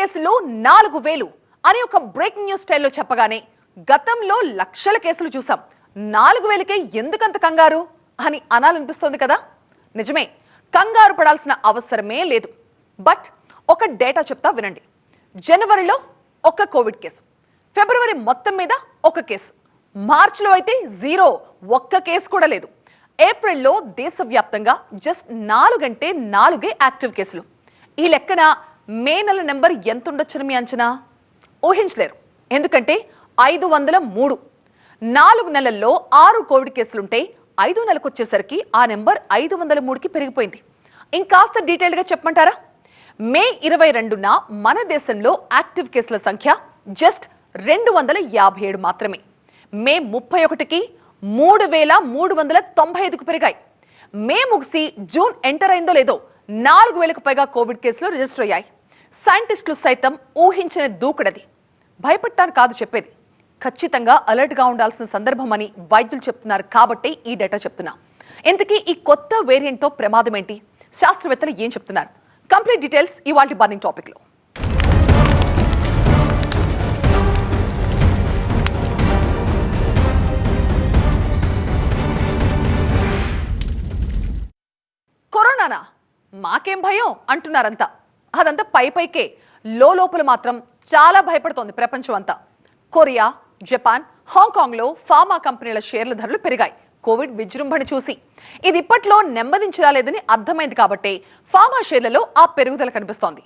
కేసులు నాలుగు వేలు అని ఒక బ్రేకింగ్ న్యూస్ స్టైల్లో చెప్పగానే గతంలో లక్షల కేసులు చూసాం. నాలుగు వేలకే ఎందుకంత కంగారు అని అనాలనిపిస్తోంది కదా? నిజమే కంగారు పడాల్సిన అవసరమే లేదు. బట్ ఒక డేటా చెప్తా వినండి. జనవరిలో ఒక కోవిడ్ కేసు. ఫిబ్రవరి మొత్తం మీద ఒక కేసు. మార్చిలో అయితే జీరో ఒక్క కేసు కూడా లేదు. ఏప్రిల్లో దేశవ్యాప్తంగా జస్ట్ నాలుగంటే నాలుగే యాక్టివ్ కేసులు. ఈ లెక్కన మే నెల నెంబర్ ఎంత ఉండొచ్చని మీ అంచనా? ఊహించలేరు. ఎందుకంటే ఐదు వందల మూడు. నాలుగు నెలల్లో ఆరు కోవిడ్ కేసులుంటే ఐదు నెలకు వచ్చేసరికి ఆ నెంబర్ ఐదు వందల మూడుకి పెరిగిపోయింది. ఇంకాస్త డీటెయిల్గా చెప్పమంటారా? మే ఇరవై రెండున మన దేశంలో యాక్టివ్ కేసుల సంఖ్య జస్ట్ రెండు వందల యాభై ఏడు మాత్రమే. మే ముప్పై ఒకటికి మూడు వేల మూడు వందల తొంభై ఐదుకు పెరిగాయి. మే ముగిసి జూన్ ఎంటర్ అయిందో లేదో నాలుగు వేలకు పైగా కోవిడ్ కేసులు రిజిస్టర్ అయ్యాయి. సైంటిస్టులు సైతం ఊహించిన దూకుడది. భయపడటానికి కాదు చెప్పేది. ఖచ్చితంగా అలర్ట్గా ఉండాల్సిన సందర్భమని వైద్యులు చెప్తున్నారు కాబట్టి ఈ డేటా చెప్తున్నా. ఇంతకీ ఈ కొత్త వేరియంట్తో ప్రమాదం ఏంటి శాస్త్రవేత్తలు ఏం చెప్తున్నారు? కంప్లీట్ డీటెయిల్స్ ఇవాళ బర్నింగ్ టాపిక్లో. కరోనానా? మాకేం భయం అంటున్నారంతా. అదంతా పై పైకే. లోపల మాత్రం చాలా భయపడుతోంది ప్రపంచం అంతా. కొరియా జపాన్ హాంకాంగ్లో ఫార్మా కంపెనీల షేర్ల ధరలు పెరిగాయి. కోవిడ్ విజృంభణ చూసి. ఇది ఇప్పట్లో నెమ్మదించరా లేదని అర్థమైంది కాబట్టి ఫార్మా షేర్లలో ఆ పెరుగుదల కనిపిస్తోంది.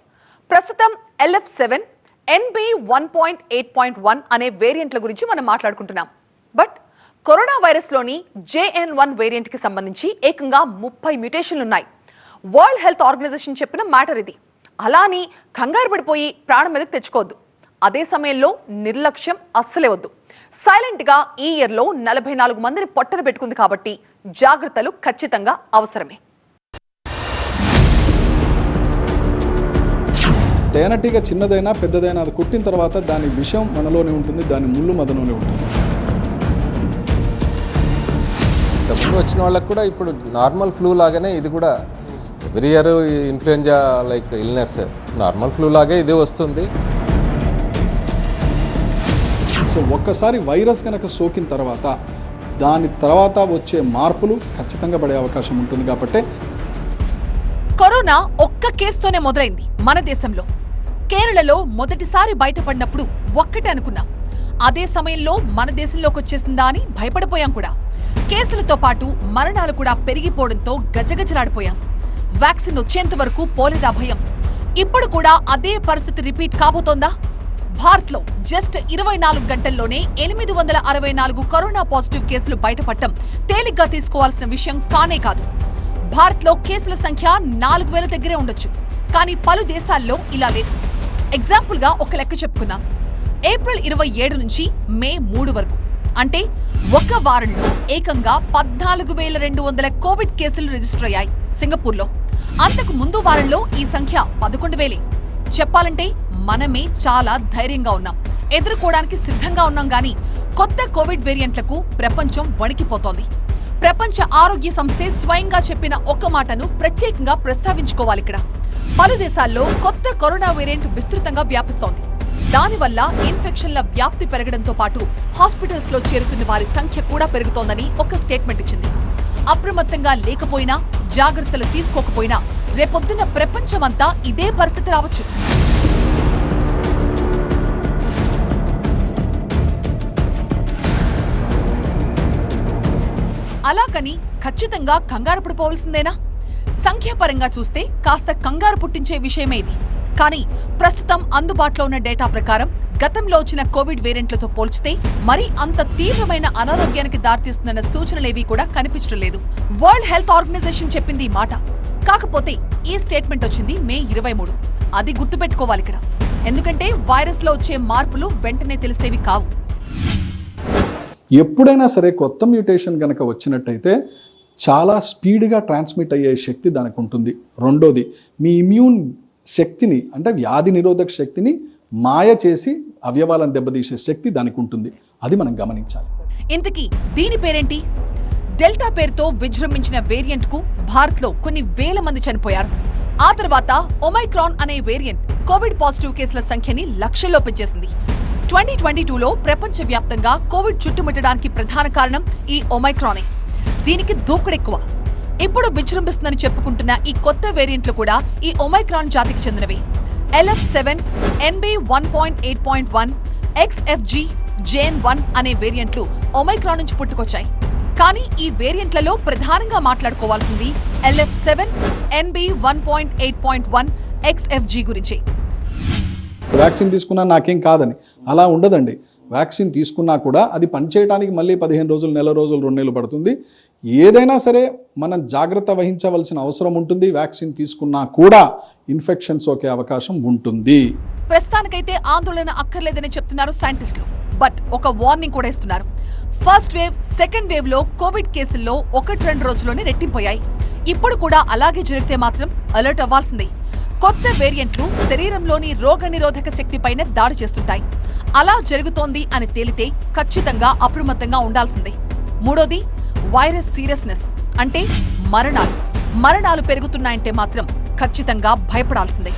ప్రస్తుతం LF seven NB one point eight point one అనే వేరియంట్ల గురించి మనం మాట్లాడుకుంటున్నాం. బట్ కరోనా వైరస్లోని జేఎన్ వన్ వేరియంట్కి సంబంధించి ఏకంగా ముప్పై మ్యూటేషన్లు ఉన్నాయి వరల్డ్ హెల్త్ ఆర్గనైజేషన్ చెప్పిన మ్యాటర్ ఇది. అలా అని కంగారు పడిపోయి ప్రాణం మీదకి తెచ్చుకోవద్దు. అదే సమయంలో నిర్లక్ష్యం అస్సలే వద్దు. సైలెంట్గా ఈ ఇయర్లో నలభై నాలుగు మందిని పొట్టన పెట్టుకుంది కాబట్టి జాగ్రత్తలు ఖచ్చితంగా అవసరమే. తేనెటీగ చిన్నదైనా పెద్దదైనా అది కుట్టిన తర్వాత దాని విషం మనలోనే ఉంటుంది దాని ముళ్ళు మదనలోనే ఉంటుంది. ఇంతకుముందు వచ్చిన వాళ్ళకి కూడా ఇప్పుడు నార్మల్ ఫ్లూ లాగానే ఇది కూడా every year influenza like illness normal flu లాగే ఇది వస్తుంది. సో ఒక్కసారి వైరస్ కనుక సోకిన తర్వాత దాని తర్వాత వచ్చే మార్పులు ఖచ్చితంగా పడే అవకాశం ఉంటుంది కాబట్టి కరోనా ఒక్క కేసుతోనే మొదలైంది మన దేశంలో. కేరళలో మొదటిసారి బయటపడినప్పుడు ఒక్కటే అనుకున్నాం. అదే సమయంలో మన దేశంలోకి వచ్చేసిందా అని భయపడిపోయాం కూడా. కేసులతో పాటు మరణాలు కూడా పెరిగిపోవడంతో గజగజలాడిపోయాం. వ్యాక్సిన్ వచ్చేంత వరకు పోలేదా భయం? ఇప్పుడు కూడా అదే పరిస్థితి రిపీట్ కాబోతోందా? భారత్లో జస్ట్ ఇరవై నాలుగు గంటల్లోనే ఎనిమిది వందల అరవై నాలుగు కరోనా పాజిటివ్ కేసులు బయటపడటం తేలిగ్గా తీసుకోవాల్సిన విషయం కానే కాదు. భారత్లో కేసుల సంఖ్య నాలుగు వేల దగ్గరే ఉండొచ్చు. కానీ పలు దేశాల్లో ఇలా లేదు. ఎగ్జాంపుల్గా ఒక లెక్క చెప్పుకుందాం. ఏప్రిల్ ఇరవై ఏడు నుంచి మే మూడు వరకు. అంటే ఒక వారంలో ఏకంగా పద్నాలుగు వేల రెండు వందల కోవిడ్ కేసులు రిజిస్టర్ అయ్యాయి సింగపూర్లో. అంతకు ముందు వారంలో ఈ సంఖ్య పదకొండు వేలే. చెప్పాలంటే మనమే చాలా ధైర్యంగా ఉన్నాం. ఎదుర్కోవడానికి సిద్ధంగా ఉన్నాం గాని కొత్త కోవిడ్ వేరియంట్లకు ప్రపంచం వణికిపోతోంది. ప్రపంచ ఆరోగ్య సంస్థే స్వయంగా చెప్పిన ఒక్క మాటను ప్రత్యేకంగా ప్రస్తావించుకోవాలి ఇక్కడ. పలు దేశాల్లో కొత్త కరోనా వేరియంట్ విస్తృతంగా వ్యాపిస్తోంది. దానివల్ల ఇన్ఫెక్షన్ల వ్యాప్తి పెరగడంతో పాటు హాస్పిటల్స్లో చేరుతున్న వారి సంఖ్య కూడా పెరుగుతోందని ఒక స్టేట్మెంట్ ఇచ్చింది. అప్రమత్తంగా లేకపోయినా జాగ్రత్తలు తీసుకోకపోయినా రేపొద్దున ప్రపంచమంతా ఇదే పరిస్థితి రావచ్చు. అలాగని ఖచ్చితంగా కంగారు పడిపోవలసిందేనా? సంఖ్యాపరంగా చూస్తే కాస్త కంగారు పుట్టించే విషయమే ఇది. కానీ ప్రస్తుతం అందుబాటులో ఉన్న డేటా ప్రకారం గతంలో వచ్చిన కోవిడ్ వేరియంట్లతో పోల్చితే మరీ అంత తీవ్రమైన అనారోగ్యానికి దారితీస్తున్న సూచనలేవీ కూడా కనిపించడం లేదు. వరల్డ్ హెల్త్ ఆర్గనైజేషన్ చెప్పింది ఈ మాట. కాకపోతే ఈ స్టేట్మెంట్ వచ్చింది మే ఇరవై మూడు. అది గుర్తుపెట్టుకోవాలి ఇక్కడ. ఎందుకంటే వైరస్లో వచ్చే మార్పులు వెంటనే తెలిసేవి కావు. ఎప్పుడైనా సరే కొత్త మ్యూటేషన్ కనుక వచ్చినట్టయితే చాలా స్పీడ్గా ట్రాన్స్మిట్ అయ్యే శక్తి దానికి ఉంటుంది రెండోది మీ ఇమ్యూన్ శక్తిని అంటే వ్యాధి నిరోధక శక్తిని మాయ చేసి అవయవాలను దెబ్బతీసే శక్తి దానికి ఉంటుంది. అది మనం గమనించాలి. ఇంతకీ దీని పేరేంటి? డెల్టా పేరుతో విజృంభించిన వేరియంట్కు భారత్లో కొన్ని వేల మంది చనిపోయారు. ఆ తర్వాత ఒమైక్రాన్ అనే వేరియంట్ కోవిడ్ పాజిటివ్ కేసుల సంఖ్యని లక్షల్లో పెంచేసింది. ట్వంటీ ట్వంటీ టూలో ప్రపంచవ్యాప్తంగా కోవిడ్ చుట్టుముట్టడానికి ప్రధాన కారణం ఈ ఒమైక్రానే. దీనికి దూకుడెక్కువ. ఇప్పుడు విజృంభిస్తుందని చెప్పుకుంటున్న ఈ కొత్త వేరియంట్లు కూడా ఈ ఒమైక్రాన్ జాతికి చెందినవి. LF seven NB one point eight point one XFG JN one అనే వేరియంట్లు ఒమైక్రాన్ నుంచి పుట్టుకొచ్చాయి. కానీ ఈ వేరియంట్లలో ప్రధానంగా మాట్లాడుకోవాల్సింది LF seven NB one point eight point one XFG గురించి. వ్యాక్సిన్ తీసుకున్నా నాకేం కాదని. అలా ఉండదండి. వ్యాక్సిన్ తీసుకున్నా కూడా అది పనిచేయడానికి మళ్ళీ పదిహేను రోజులు నెల రోజులు రెండు నెలలు పడుతుంది. ఏదైనా సరే మనం జాగ్రత్త వహించవలసిన అవసరం ఉంటుంది. వ్యాక్సిన్ తీసుకున్నా కూడా ఇన్ఫెక్షన్ సోకే అవకాశం ఉంటుంది. ప్రస్తుతానికైతే ఆందోళన అక్కర్లేదని చెప్తున్నారు సైంటిస్టులు. బట్ ఒక వార్నింగ్ కూడా ఇస్తున్నారు. ఫస్ట్ వేవ్ సెకండ్ వేవ్లో కోవిడ్ కేసుల్లో ఒకటి రెండు రోజుల్లోనే రెట్టింపోయాయి ఇప్పుడు కూడా అలాగే జరిగితే మాత్రం అలర్ట్ అవ్వాల్సిందే. కొత్త వేరియంట్లు శరీరంలోని రోగ నిరోధక శక్తిపైన దాడి చేస్తుంటాయి. అలా జరుగుతోంది అని తేలితే ఖచ్చితంగా అప్రమత్తంగా ఉండాల్సిందే. మూడోది వైరస్ సీరియస్నెస్ అంటే మరణాలు. మరణాలు పెరుగుతున్నాయంటే మాత్రం ఖచ్చితంగా భయపడాల్సిందే.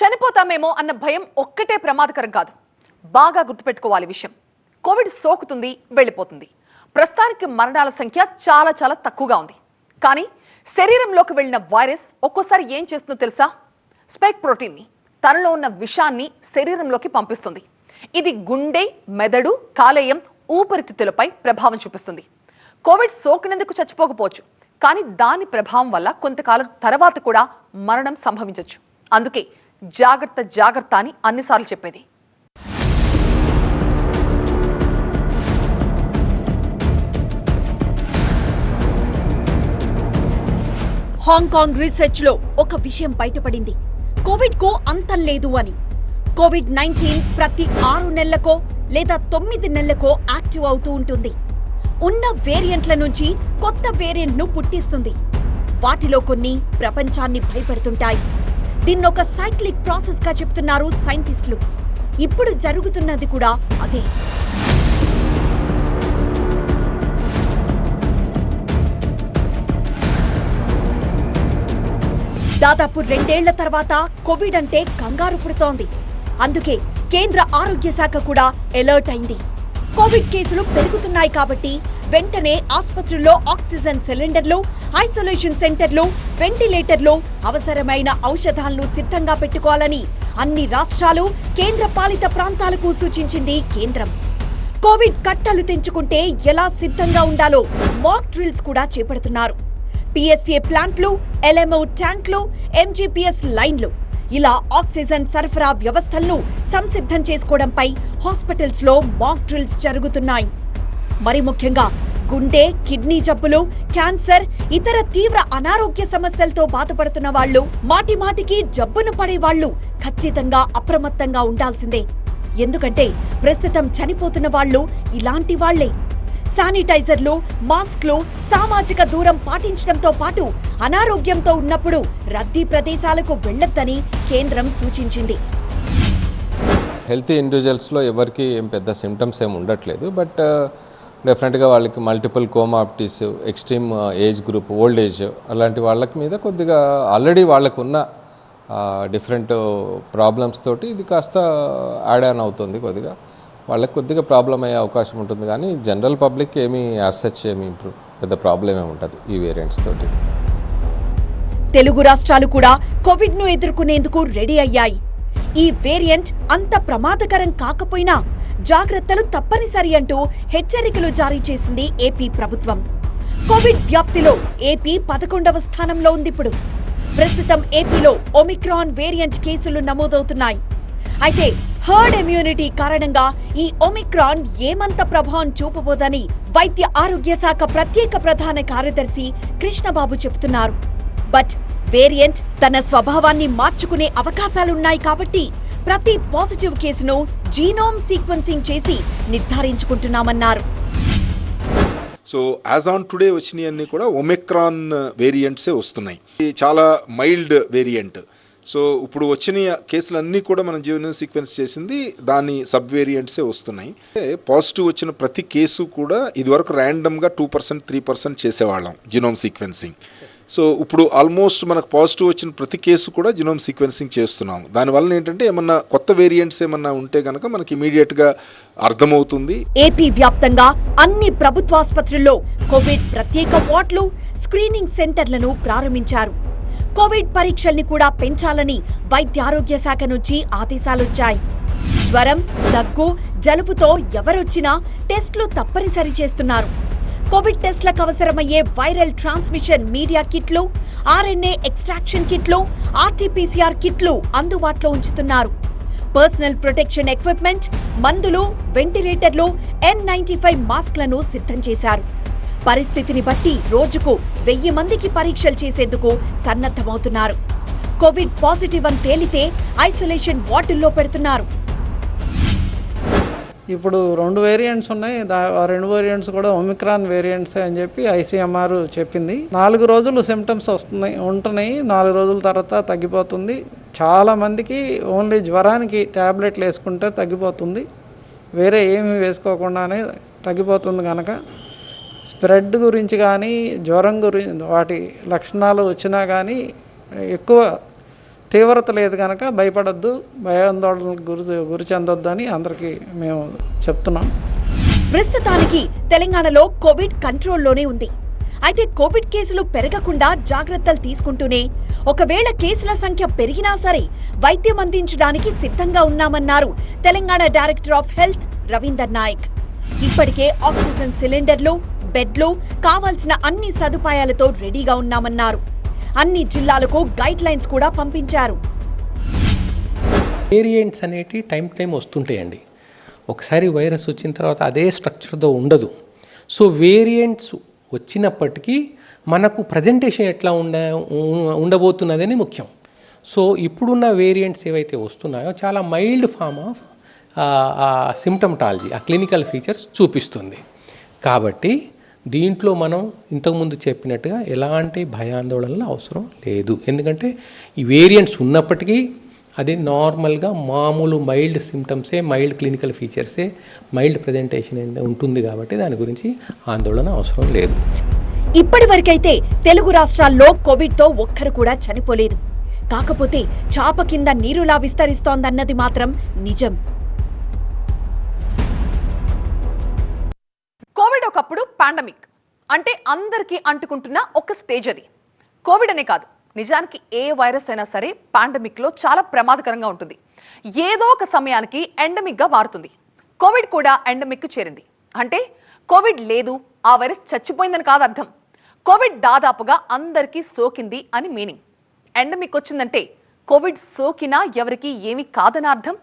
చనిపోతామేమో అన్న భయం ఒక్కటే ప్రమాదకరం కాదు. బాగా గుర్తుపెట్టుకోవాలి విషయం. కోవిడ్ సోకుతుంది వెళ్ళిపోతుంది. ప్రస్తుతానికి మరణాల సంఖ్య చాలా చాలా తక్కువగా ఉంది. కానీ శరీరంలోకి వెళ్ళిన వైరస్ ఒక్కోసారి ఏం చేస్తుందో తెలుసా? స్పైక్ ప్రోటీన్ని తనలో ఉన్న విషాన్ని శరీరంలోకి పంపిస్తుంది. ఇది గుండె మెదడు కాలేయం ఊపిరితిత్తులపై ప్రభావం చూపిస్తుంది. కోవిడ్ సోకినందుకు చచ్చిపోకపోవచ్చు. కానీ దాని ప్రభావం వల్ల కొంతకాలం తర్వాత కూడా మరణం సంభవించవచ్చు అందుకే జాగ్రత్త జాగ్రత్త అని అన్నిసార్లు చెప్పేది. హాంకాంగ్ రీసెర్చ్లో ఒక విషయం బయటపడింది. కోవిడ్కు అంతం లేదు అని. కోవిడ్ నైన్టీన్ ప్రతి ఆరు నెలలకో లేదా తొమ్మిది నెలలకో యాక్టివ్ అవుతూ ఉంటుంది. ఉన్న వేరియంట్ల నుంచి కొత్త వేరియంట్ను పుట్టిస్తుంది. వాటిలో కొన్ని ప్రపంచాన్ని భయపెడుతుంటాయి. దీన్నొక సైక్లిక్ ప్రాసెస్గా చెప్తున్నారు సైంటిస్టులు. ఇప్పుడు జరుగుతున్నది కూడా అదే. దాదాపు రెండేళ్ళ తర్వాత కోవిడ్ అంటే కంగారు పుడుతోంది. అందుకే కేంద్ర ఆరోగ్య శాఖ కూడా ఎలర్ట్ అయింది. కోవిడ్ కేసులు పెరుగుతున్నాయి కాబట్టి వెంటనే ఆసుపత్రుల్లో ఆక్సిజన్ సిలిండర్లు ఐసోలేషన్ సెంటర్లు వెంటిలేటర్లు అవసరమైన ఔషధాలను సిద్ధంగా పెట్టుకోవాలని అన్ని రాష్ట్రాలు కేంద్ర పాలిత ప్రాంతాలకు సూచించింది కేంద్రం. కోవిడ్ కట్టలు తెంచుకుంటే ఎలా సిద్ధంగా ఉండాలో మాక్ డ్రిల్స్ కూడా చేపడుతున్నారు. పిఎస్ఏ ప్లాంట్లు ఎల్ఎంఓ ట్యాంక్లు ఎంజీపీఎస్ లైన్లు ఇలా ఆక్సిజన్ సరఫరా వ్యవస్థలను సంసిద్ధం చేసుకోవడంపై హాస్పిటల్స్లో మాక్ డ్రిల్స్ జరుగుతున్నాయి. మరి ముఖ్యంగా గుండె కిడ్నీ జబ్బులు క్యాన్సర్ ఇతర తీవ్ర అనారోగ్య సమస్యలతో బాధపడుతున్న వాళ్ళు మాటి మాటికి జబ్బును పడే వాళ్ళు ఖచ్చితంగా అప్రమత్తంగా ఉండాల్సిందే. ఎందుకంటే ప్రస్తుతం చనిపోతున్న వాళ్ళు ఇలాంటి వాళ్ళే శానిటైజర్లు మాస్క్లు సామాజిక దూరం పాటించడంతో పాటు అనారోగ్యంతో ఉన్నప్పుడు రద్దీ ప్రదేశాలకు వెళ్ళొద్దని కేంద్రం సూచించింది. హెల్తీ ఇండివిజువల్స్లో ఎవరికి ఏం పెద్ద సిమ్టమ్స్ ఏమి ఉండట్లేదు. బట్ డెఫినెట్గా వాళ్ళకి multiple comorbidities extreme age group old age అలాంటి వాళ్ళకి మీద కొద్దిగా ఆల్రెడీ వాళ్ళకు ఉన్న డిఫరెంట్ ప్రాబ్లమ్స్ తోటి ఇది కాస్త యాడ్ ఆన్ అవుతుంది కొద్దిగా. వాళ్ళకి కొద్దిగా ప్రాబ్లం అయ్యే అవకాశం ఉంటుంది కానీ జనరల్ పబ్లిక్ ఏమీ యాసెచ్ ఏమి ఇంప్రూవ్ పెద్ద ప్రాబ్లం ఏమి ఉంటుంది ఈ వేరియంట్స్ తోటి. తెలుగు రాష్ట్రాలు కూడా కోవిడ్ను ఎదుర్కొనేందుకు రెడీ అయ్యాయి. ఈ వేరియంట్ అంత ప్రమాదకరం కాకపోయినా జాగ్రత్తలు తప్పనిసరి అంటూ హెచ్చరికలు జారీ చేసింది ఏపీ ప్రభుత్వం. కోవిడ్ వ్యాప్తిలో ఏపీ పదకొండవ స్థానంలో ఉంది ఇప్పుడు. ప్రస్తుతం ఏపీలో ఒమిక్రాన్ వేరియంట్ కేసులు నమోదవుతున్నాయి. అయితే హర్డ్ ఇమ్యూనిటీ కారణంగా ఈ ఒమిక్రాన్ ఏమంత ప్రభావం చూపబోదని వైద్య ఆరోగ్య శాఖ ప్రత్యేక ప్రధాన కార్యదర్శి కృష్ణబాబు చెబుతున్నారు. బట్ వేరియంట్ తన స్వభావాన్ని మార్చుకునే అవకాశాలున్నాయి కాబట్టి ప్రతి పాజిటివ్ కేసును జీనోమ్ సీక్వెన్సింగ్ చేసి నిర్ధారించుకుంటున్నామన్నారు. సో యాజ్ ఆన్ టుడే వచ్చినవన్నీ కూడా ఒమిక్రాన్ వేరియంట్సే వస్తున్నాయి. ఇది చాలా మైల్డ్ వేరియంట్ సో ఇప్పుడు వచ్చిన కేసులన్నీ కూడా మనం జీవన సీక్వెన్స్ చేసింది దాని సబ్ వేరియంట్సే వస్తున్నాయి. పాజిటివ్ వచ్చిన ప్రతి కేసు కూడా ఇదివరకు ర్యాండమ్గా టూ పర్సెంట్ త్రీ పర్సెంట్ చేసేవాళ్ళం జినోమ్ సీక్వెన్సింగ్. సో ఇప్పుడు ఆల్మోస్ట్ మనకు పాజిటివ్ వచ్చిన ప్రతి కేసు కూడా జినోమ్ సీక్వెన్సింగ్ చేస్తున్నాం దానివల్ల ఏంటంటే ఏమన్నా కొత్త వేరియంట్స్ ఏమన్నా ఉంటే కనుక మనకి ఇమీడియట్గా అర్థమవుతుంది. ఏపీ వ్యాప్తంగా అన్ని ప్రభుత్వాసుపత్రుల్లో కోవిడ్ ప్రత్యేక వార్డులు స్క్రీనింగ్ సెంటర్లను ప్రారంభించారు. కోవిడ్ పరీక్షల్ని కూడా పెంచాలని వైద్య ఆరోగ్య శాఖ నుంచి ఆదేశాలొచ్చాయి. జ్వరం దగ్గు జలుబుతో ఎవరొచ్చినా టెస్టులు తప్పనిసరి చేస్తున్నారు. కోవిడ్ టెస్ట్లకు అవసరమయ్యే వైరల్ ట్రాన్స్మిషన్ మీడియా కిట్లు ఆర్ఎన్ఏ ఎక్స్ట్రాక్షన్ కిట్లు ఆర్టీపీసీఆర్ కిట్లు అందుబాటులో ఉంచుతున్నారు. పర్సనల్ ప్రొటెక్షన్ ఎక్విప్మెంట్ మందులు వెంటిలేటర్లు ఎన్ నైన్టీ ఫైవ్ మాస్క్లను సిద్ధం చేశారు. పరిస్థితిని బట్టి రోజుకు వెయ్యి మందికి పరీక్షలు చేసేందుకు సన్నద్ధమవుతున్నారు. కోవిడ్ పాజిటివ్ అని తేలితే ఐసోలేషన్ వార్డుల్లో పెడుతున్నారు. ఇప్పుడు రెండు వేరియంట్స్ ఉన్నాయి. దా ఆ రెండు వేరియంట్స్ కూడా ఒమిక్రాన్ వేరియంట్స్ అని చెప్పి ఐసీఎంఆర్ చెప్పింది. నాలుగు రోజులు సిమ్టమ్స్ వస్తున్నాయి ఉంటున్నాయి. నాలుగు రోజుల తర్వాత తగ్గిపోతుంది. చాలా మందికి ఓన్లీ జ్వరానికి ట్యాబ్లెట్లు వేసుకుంటే తగ్గిపోతుంది. వేరే ఏమి వేసుకోకుండానే తగ్గిపోతుంది కనుక స్ప్రెడ్ గురించి కానీ జ్వరం గురించి వాటి లక్షణాలు వచ్చినా కానీ ఎక్కువ తీవ్రత లేదు కనుక భయపడద్దు భయాందోళనకు గురి గురి చెందొద్దని అందరికీ మేము చెప్తున్నాం. ప్రస్తుతానికి తెలంగాణలో కోవిడ్ కంట్రోల్లోనే ఉంది. అయితే కోవిడ్ కేసులు పెరగకుండా జాగ్రత్తలు తీసుకుంటూనే ఒకవేళ కేసుల సంఖ్య పెరిగినా సరే వైద్యం అందించడానికి సిద్ధంగా ఉన్నామన్నారు Telangana director of health Ravinder Naik. ఇప్పటికే ఆక్సిజన్ సిలిండర్లు బెడ్లు కావాల్సిన అన్ని సదుపాయాలతో రెడీగా ఉన్నామన్నారు. అన్ని జిల్లాలకు గైడ్ లైన్స్ కూడా పంపించారు. వేరియంట్స్ అనేటి టైం టైం వస్తుంటాయండి. ఒకసారి వైరస్ వచ్చిన తర్వాత అదే స్ట్రక్చర్తో ఉండదు. సో వేరియంట్స్ వచ్చినప్పటికీ మనకు ప్రజెంటేషన్ ఎట్లా ఉండ ఉండబోతున్నదని ముఖ్యం. సో ఇప్పుడున్న వేరియంట్స్ ఏవైతే వస్తున్నాయో చాలా మైల్డ్ ఫామ్ ఆఫ్ సిమ్టమ్టాలజీ ఆ క్లినికల్ ఫీచర్స్ చూపిస్తుంది. కాబట్టి దీంట్లో మనం ఇంతకుముందు చెప్పినట్టుగా ఎలాంటి భయాందోళనలు అవసరం లేదు. ఎందుకంటే ఈ వేరియంట్స్ ఉన్నప్పటికీ అది నార్మల్గా మామూలు మైల్డ్ సిమ్టమ్సే మైల్డ్ క్లినికల్ ఫీచర్సే మైల్డ్ ప్రజెంటేషన్ ఉంటుంది కాబట్టి దాని గురించి ఆందోళన అవసరం లేదు. ఇప్పటి వరకైతే తెలుగు రాష్ట్రాల్లో కోవిడ్తో ఒక్కరు కూడా చనిపోలేదు. కాకపోతే చాప కింద నీరులా విస్తరిస్తోందన్నది మాత్రం నిజం. ఒకప్పుడు పాండమిక్ అంటే అందరికీ అంటుకుంటున్న ఒక స్టేజ్ అది. కోవిడ్ అనే కాదు నిజానికి ఏ వైరస్ అయినా సరే పాండమిక్లో చాలా ప్రమాదకరంగా ఉంటుంది. ఏదో ఒక సమయానికి ఎండమిక్గా మారుతుంది. కోవిడ్ కూడా ఎండమిక్ చేరింది. అంటే కోవిడ్ లేదు ఆ వైరస్ చచ్చిపోయిందని కాదు అర్థం. కోవిడ్ దాదాపుగా అందరికీ సోకింది అని మీనింగ్. ఎండమిక్ వచ్చిందంటే కోవిడ్ సోకినా ఎవరికి ఏమీ కాదని అర్థం?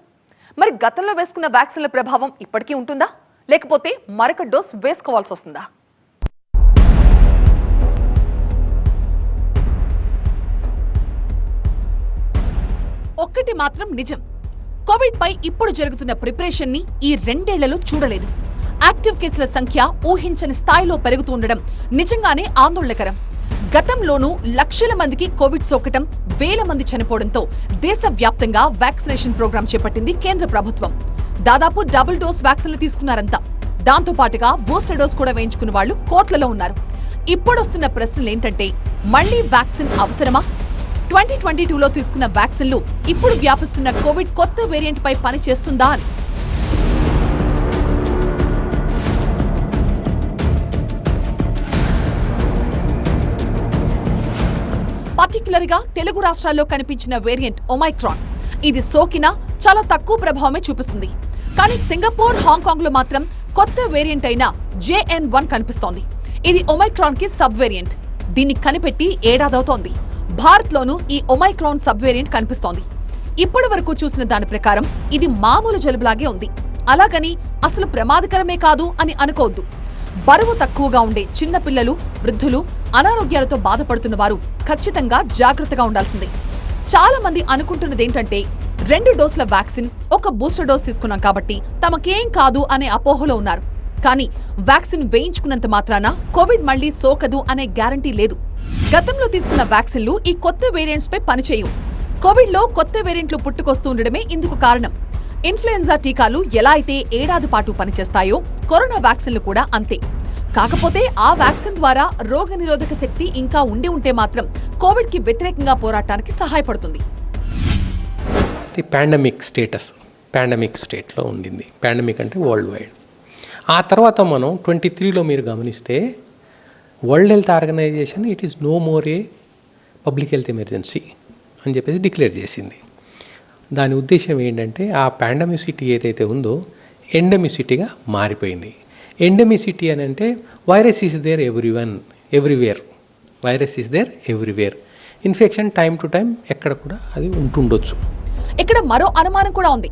మరి గతంలో వేసుకున్న వ్యాక్సిన్ల ప్రభావం ఇప్పటికీ ఉంటుందా? లేకపోతే మరొక డోస్ వేసుకోవాల్సి వస్తుందా? ఒక్కటి మాత్రం నిజం. కోవిడ్ పై ఇప్పుడు జరుగుతున్న ప్రిపరేషన్ని ఈ రెండేళ్ళలో చూడలేదు. యాక్టివ్ కేసుల సంఖ్య ఊహించని స్థాయిలో పెరుగుతూ ఉండడం నిజంగానే ఆందోళనకరం. గతంలోనూ లక్షల మందికి కోవిడ్ సోకటం వేల మంది చనిపోవడంతో దేశవ్యాప్తంగా వ్యాక్సినేషన్ ప్రోగ్రాం చేపట్టింది కేంద్ర ప్రభుత్వం. దాదాపు డబుల్ డోస్ వ్యాక్సిన్లు తీసుకున్నారంతా దాంతో పాటుగా బూస్టర్ డోస్ కూడా వేయించుకున్న వాళ్ళు కోట్లలో ఉన్నారు. ఇప్పుడొస్తున్న ప్రశ్నలు ఏంటంటే మళ్ళీ వ్యాక్సిన్ అవసరమా? ట్వంటీ ట్వంటీ టూలో తీసుకున్న వ్యాక్సిన్లు ఇప్పుడు వ్యాపిస్తున్న కోవిడ్ కొత్త వేరియంట్ పై పని చేస్తుందా అని? పర్టికులర్గా తెలుగు రాష్ట్రాల్లో కనిపించిన వేరియంట్ ఒమైక్రాన్. ఇది సోకినా చాలా తక్కువ ప్రభావమే చూపిస్తుంది. కానీ సింగపూర్ హాంకాంగ్లో మాత్రం కొత్త వేరియంట్ అయిన జేఎన్ వన్ కనిపిస్తోంది. ఇది ఒమైక్రాన్కి సబ్ వేరియంట్ దీన్ని కనిపెట్టి ఏడాదవుతోంది. భారత్ లోనూ ఈ ఒమైక్రాన్ సబ్ వేరియంట్ కనిపిస్తోంది. ఇప్పటి వరకు చూసిన దాని ప్రకారం ఇది మామూలు జలుబులాగే ఉంది. అలాగని అసలు ప్రమాదకరమే కాదు అని అనుకోవద్దు. బరువు తక్కువగా ఉండే చిన్నపిల్లలు వృద్ధులు అనారోగ్యాలతో బాధపడుతున్న వారు ఖచ్చితంగా జాగ్రత్తగా ఉండాల్సిందే. చాలా మంది అనుకుంటున్నదేంటంటే రెండు డోసుల వ్యాక్సిన్ ఒక బూస్టర్ డోస్ తీసుకున్నాం కాబట్టి తమకేం కాదు అనే అపోహలో ఉన్నారు. కానీ వ్యాక్సిన్ వేయించుకున్నంత మాత్రాన కోవిడ్ మళ్ళీ సోకదు అనే గ్యారంటీ లేదు. గతంలో తీసుకున్న వ్యాక్సిన్లు ఈ కొత్త వేరియంట్స్ పై పనిచేయవు. కోవిడ్లో కొత్త వేరియంట్లు పుట్టుకొస్తూ ఉండడమే ఇందుకు కారణం. ఇన్ఫ్లుయెన్జా టీకాలు ఎలా అయితే ఏడాది పాటు పనిచేస్తాయో కరోనా వ్యాక్సిన్లు కూడా అంతే. కాకపోతే ఆ వ్యాక్సిన్ ద్వారా రోగనిరోధక శక్తి ఇంకా ఉండి ఉంటే మాత్రం కోవిడ్కి వ్యతిరేకంగా పోరాటానికి సహాయపడుతుంది. ఇది పాండమిక్ స్టేటస్ పాండమిక్ స్టేట్లో ఉండింది. పాండమిక్ అంటే వరల్డ్ వైడ్ ఆ తర్వాత మనం ట్వంటీ త్రీలో మీరు గమనిస్తే world health organisation it is no more a public health emergency అని చెప్పేసి డిక్లేర్ చేసింది. దాని ఉద్దేశం ఏంటంటే ఆ పాండమిసిటీ ఏదైతే ఉందో ఎండమిసిటీగా మారిపోయింది. ఎండమిసిటీ అని అంటే virus is there every one everywhere virus is there everywhere infection time to time ఎక్కడ కూడా అది ఉంటుండొచ్చు. ఇక్కడ మరో అనుమానం కూడా ఉంది.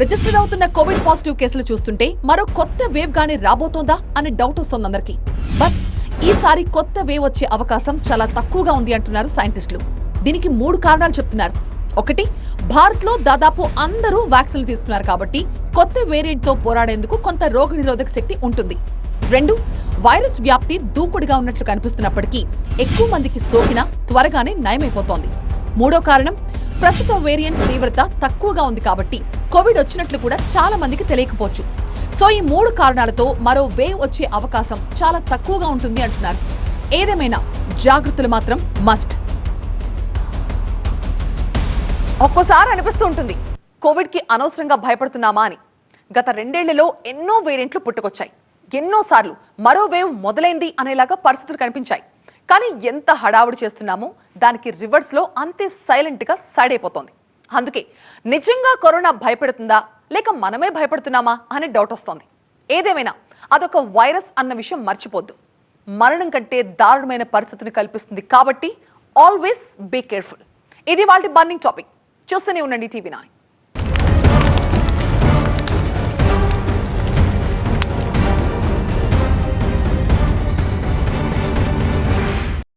రిజిస్టర్ అవుతున్న కోవిడ్ పాజిటివ్ కేసులు చూస్తుంటే మరో కొత్త వేవ్ గానీ రాబోతోందా అనే డౌట్ వస్తుంది అందరికీ. బట్ ఈసారి కొత్త వేవ్ వచ్చే అవకాశం చాలా తక్కువగా ఉంది అంటున్నారు సైంటిస్టులు. దీనికి మూడు కారణాలు చెప్తున్నారు. ఒకటి భారత్లో దాదాపు అందరూ వ్యాక్సిన్లు తీసుకున్నారు కాబట్టి కొత్త వేరియంట్తో పోరాడేందుకు కొంత రోగనిరోధక శక్తి ఉంటుంది. రెండు వైరస్ వ్యాప్తి దూకుడుగా ఉన్నట్లు కనిపిస్తున్నప్పటికీ ఎక్కువ మందికి సోకినా త్వరగానే నయమైపోతోంది. మూడో కారణం ప్రస్తుత వేరియంట్ తీవ్రత తక్కువగా ఉంది కాబట్టి కోవిడ్ వచ్చినట్లు కూడా చాలా మందికి తెలియకపోవచ్చు. సో ఈ మూడు కారణాలతో మరో వేవ్ వచ్చే అవకాశం చాలా తక్కువగా ఉంటుంది అంటున్నారు. ఏదేమైనా జాగ్రత్తలు మాత్రం మస్ట్ ఒక్కోసారి అనిపిస్తూ ఉంటుంది కోవిడ్కి అనవసరంగా భయపడుతున్నామా అని. గత రెండేళ్ళలో ఎన్నో వేరియంట్లు పుట్టుకొచ్చాయి. ఎన్నోసార్లు మరో వేవ్ మొదలైంది అనేలాగా పరిస్థితులు కనిపించాయి. కానీ ఎంత హడావుడి చేస్తున్నామో దానికి రివర్స్లో అంతే సైలెంట్గా సైడ్ అయిపోతోంది. అందుకే నిజంగా కరోనా భయపెడుతుందా? లేక మనమే భయపడుతున్నామా? అనే డౌట్ వస్తోంది. ఏదేమైనా అదొక వైరస్ అన్న విషయం మర్చిపోద్దు. మరణం కంటే దారుణమైన పరిస్థితిని కల్పిస్తుంది కాబట్టి ఆల్వేస్ బీ కేర్ఫుల్ ఇది వాళ్ళ బర్నింగ్ టాపిక్ చూస్తూనే ఉండండి టీవీ నైన్